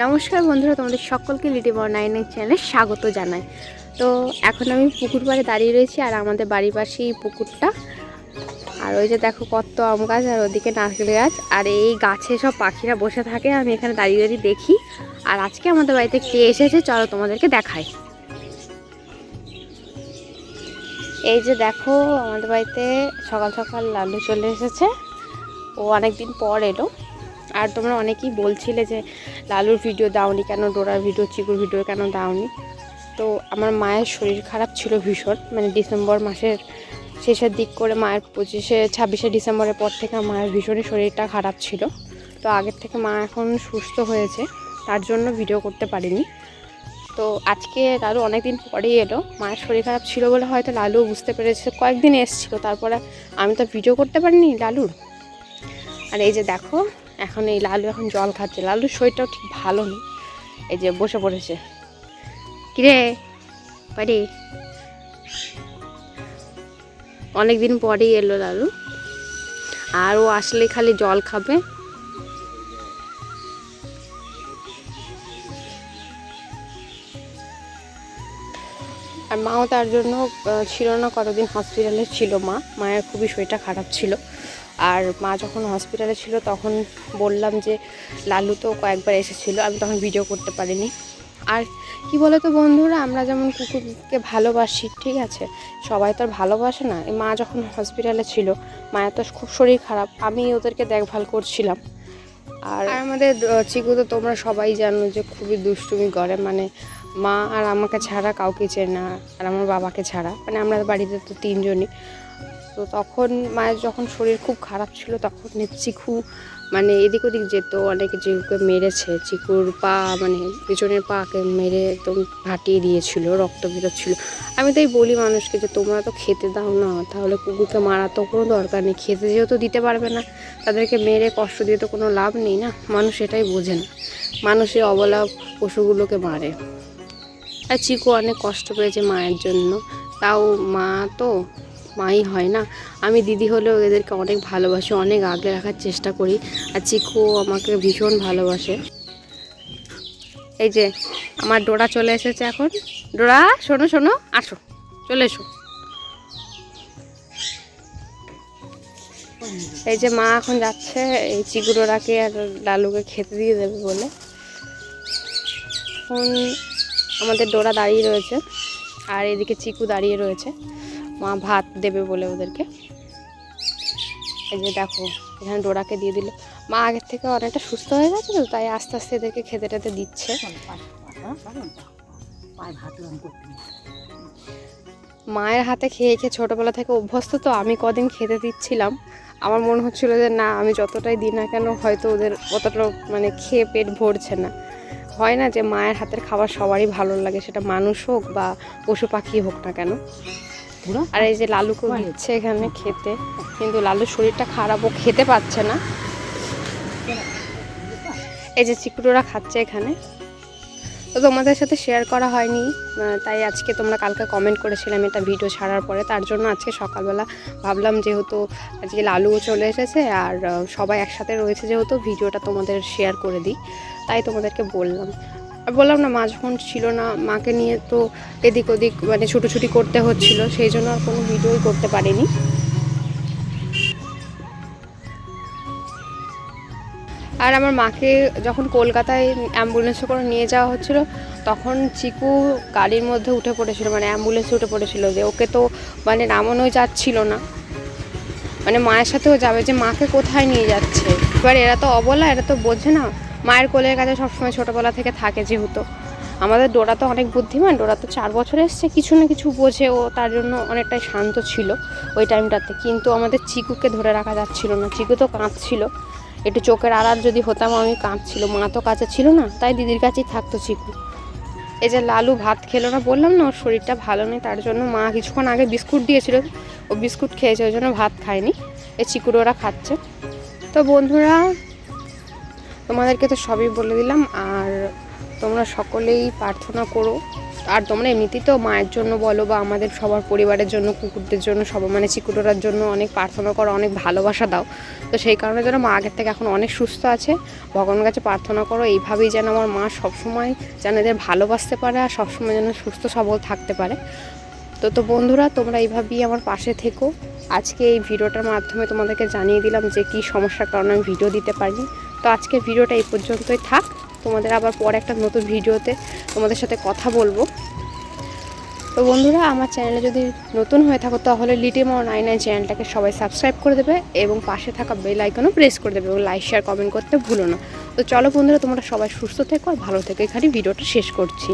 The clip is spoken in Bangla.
নমস্কার বন্ধুরা, তোমাদের সকলকে লিটি বর নাইনের চ্যানেলে স্বাগত জানাই। তো এখন আমি পুকুর পাড়ে দাঁড়িয়ে রয়েছি আর আমাদের বাড়ির পাশেই পুকুরটা। আর ওই যে দেখো কত আম গাছ আর ওদিকে নারকেল গাছ। আর এই গাছে সব পাখিরা বসে থাকে, আমি এখানে দাঁড়িয়ে দাঁড়িয়ে দেখি। আর আজকে আমাদের বাড়িতে কে এসেছে, চলো তোমাদেরকে দেখাই। এই যে দেখো, আমাদের বাড়িতে সকাল সকাল লালু চলে এসেছে। ও অনেক দিন পর এলো। আর তোমরা অনেকেই বলছিলে যে লালুর ভিডিও দাওনি কেন, ডোরার ভিডিও চিকুর ভিডিও কেন দাওনি? তো আমার মায়ের শরীর খারাপ ছিল ভীষণ মানে ডিসেম্বর মাসের শেষের দিক করে মায়ের পঁচিশে, ছাব্বিশে ডিসেম্বরের পর থেকে মায়ের ভীষণই শরীরটা খারাপ ছিল। তো আগের থেকে মা এখন সুস্থ হয়েছে, তার জন্য ভিডিও করতে পারিনি। তো আজকে লালু অনেকদিন পরেই এলো, মায়ের শরীর খারাপ ছিল বলে হয়তো লালু বুঝতে পেরেছে, কয়েকদিন এসেছিল, তারপরে আমি তো ভিডিও করতে পারিনি লালুর। আর এই যে দেখো এখন এই লালু এখন জল খাচ্ছে। লালুর শরীরটাও ঠিক ভালো নেই। এই যে বসে পড়েছে। কিরে? পারি অনেক দিন পরেই এলো লালু। আর ও আসলে খালি জল খাবে। আর মাও তার জন্য ছিল না, কতদিন হসপিটালে ছিল মা। মায়ের খুবই শরীরটা খারাপ ছিল। আর মা যখন হসপিটালে ছিল তখন বললাম যে, লালু তো কয়েকবার এসেছিল, আমি তখন ভিডিও করতে পারিনি। আর কি বলো তো বন্ধুরা, আমরা যেমন কুকুরকে ভালোবাসি, ঠিক আছে? সবাই তো আর ভালোবাসে না। মা যখন হসপিটালে ছিল, মায়ের তো খুব শরীর খারাপ, আমি ওদেরকে দেখভাল করছিলাম। আর আর আমাদের চিকু তো তোমরা সবাই জানো যে খুবই দুষ্টুমি করে। মানে মা আর আমাকে ছাড়া কাউকে চেনে না, আর আমার বাবাকে ছাড়া। মানে আমরা বাড়িতে তো তিনজনই। তো তখন মায়ের যখন শরীর খুব খারাপ ছিল, তখন চিকু মানে এদিক ওদিক যেত, অনেকে চিকুকে মেরেছে। চিকুর পা মানে পিছনের পাকে মেরে একদম ফাটিয়ে দিয়েছিল, রক্ত বেরোচ্ছিল। আমি তাই বলি মানুষকে যে, তোমরা তো খেতে দাও না, তাহলে কুকুরকে মারা তো কোনো দরকার নেই। খেতে যেহেতু দিতে পারবে না, তাদেরকে মেরে কষ্ট দিয়ে তো কোনো লাভ নেই না? মানুষ এটাই বোঝে না। মানুষের অবলা পশুগুলোকে মারে। আর চিকু অনেক কষ্ট পেয়েছে মায়ের জন্য। তাও মা তো মাই হয় না। আমি দিদি হলেও এদেরকে অনেক ভালোবাসি, অনেক আগলে রাখার চেষ্টা করি। আর চিকু আমাকে ভীষণ ভালোবাসে। এই যে, আমার ডোরা চলে এসেছে এখন। ডোরা, শোনো শোনো, আসো, চলে এসো। এই যে মা এখন যাচ্ছে, এই চিকু ডোরাকে আর লালুকে খেতে দিয়ে দেবে বলে। এখন আমাদের ডোরা দাঁড়িয়ে রয়েছে, আর এদিকে চিকু দাঁড়িয়ে রয়েছে। মা ভাত দেবে বলে ওদেরকে। এই যে দেখো, এখানে ডোরাকে দিয়ে দিল। মা আগের থেকে অনেকটা সুস্থ হয়ে গেছে তো, তাই আস্তে আস্তে এদেরকে খেতে টেতে দিচ্ছে। মায়ের হাতে খেয়ে খেয়ে ছোটোবেলা থেকে অভ্যস্ত তো, আমি কদিন খেতে দিচ্ছিলাম। আমার মনে হচ্ছিল যে, না, আমি যতটাই দিই না কেন, হয়তো ওদের অতটা মানে খেয়ে পেট ভরছে না। হয় না যে, মায়ের হাতের খাবার সবারই ভালো লাগে, সেটা মানুষ হোক বা পশু পাখি হোক না কেন। আর এই যে লালুকে দিচ্ছে এখানে খেতে। কিন্তু লালুর শরীরটা খারাপ ও খেতে পাচ্ছে না। এই যে চিকুটোরা খাচ্ছে এখানে। তো তোমাদের সাথে শেয়ার করা হয়নি তাই আজকে তোমরা কালকে কমেন্ট করেছিলাম এটা ভিডিও ছাড়ার পরে। তার জন্য আজকে সকালবেলা ভাবলাম যেহেতু আজকে লালুও চলে এসেছে আর সবাই একসাথে রয়েছে যেহেতু ভিডিওটা তোমাদের শেয়ার করে দিই। তাই তোমাদেরকে বললাম। আর বললাম না মা যখন ছিল না, মাকে নিয়ে তো এদিক ওদিক মানে ছুটোছুটি করতে হচ্ছিল, সেই জন্য আর কোনো ভিডিওই করতে পারিনি। আর আমার মাকে যখন কলকাতায় অ্যাম্বুলেন্সে করে নিয়ে যাওয়া হচ্ছিল, তখন চিকু গাড়ির মধ্যে উঠে পড়েছিল মানে অ্যাম্বুলেন্সে উঠে পড়েছিল যে ওকে তো মানে নামানোই যাচ্ছিল না। মানে মায়ের সাথেও যাবে যে মাকে কোথায় নিয়ে যাচ্ছে? এবার এরা তো অবলা, এরা তো বোঝে না। মায়ের কোলের কাছে সবসময় ছোটোবেলা থেকে থাকে যেহেতু। আমাদের ডোরা তো অনেক বুদ্ধিমান, ডোরা তো চার বছর এসছে, কিছু না কিছু বোঝে, ও তার জন্য অনেকটাই শান্ত ছিল ওই টাইমটাতে। কিন্তু আমাদের চিকুকে ধরে রাখা যাচ্ছিল না, চিকু তো কাঁদছিল। একটু চোখের আড়ার যদি হতাম আমি কাঁদছিল, মা তো কাছে ছিল না, তাই দিদির কাছেই থাকতো চিকু। এই যে লালু ভাত খেলো না বললাম না, ওর শরীরটা ভালো নেই, তার জন্য মা কিছুক্ষণ আগে বিস্কুট দিয়েছিল, ও বিস্কুট খেয়েছে, ওই জন্য ভাত খায়নি। এই চিকুর ওরা খাচ্ছে। তো বন্ধুরা তোমাদেরকে তো সবই বলে দিলাম, আর তোমরা সকলেই প্রার্থনা করো। আর তোমরা এমনিতেই তো মায়ের জন্য বলো বা আমাদের সবার পরিবারের জন্য, কুকুরদের জন্য সব মানে চিকুটোরার জন্য অনেক প্রার্থনা করো, অনেক ভালোবাসা দাও। তো সেই কারণে যেন মা আগের থেকে এখন অনেক সুস্থ আছে। ভগবানের কাছে প্রার্থনা করো, এইভাবেই যেন আমার মা সবসময় যেন এদের ভালোবাসতে পারে আর সবসময় যেন সুস্থ সবল থাকতে পারে। তো তো বন্ধুরা, তোমরা এইভাবেই আমার পাশে থেকো। আজকে এই ভিডিওটার মাধ্যমে তোমাদেরকে জানিয়ে দিলাম যে কী সমস্যার কারণে আমি ভিডিও দিতে পারিনি। তো আজকের ভিডিওটা এই পর্যন্তই থাক। তোমাদের আবার পরে একটা নতুন ভিডিওতে তোমাদের সাথে কথা বলব। তো বন্ধুরা, আমার চ্যানেলে যদি নতুন হয়ে থাকো, তাহলে লিটিমো নাইন নাইন চ্যানেলটাকে সবাই সাবস্ক্রাইব করে দেবে এবং পাশে থাকা বেল আইকনও প্রেস করে দেবে এবং লাইক, শেয়ার, কমেন্ট করতে ভুলো না। তো চলো বন্ধুরা, তোমরা সবাই সুস্থ থেকো আর ভালো থেকো। এখানে ভিডিওটা শেষ করছি।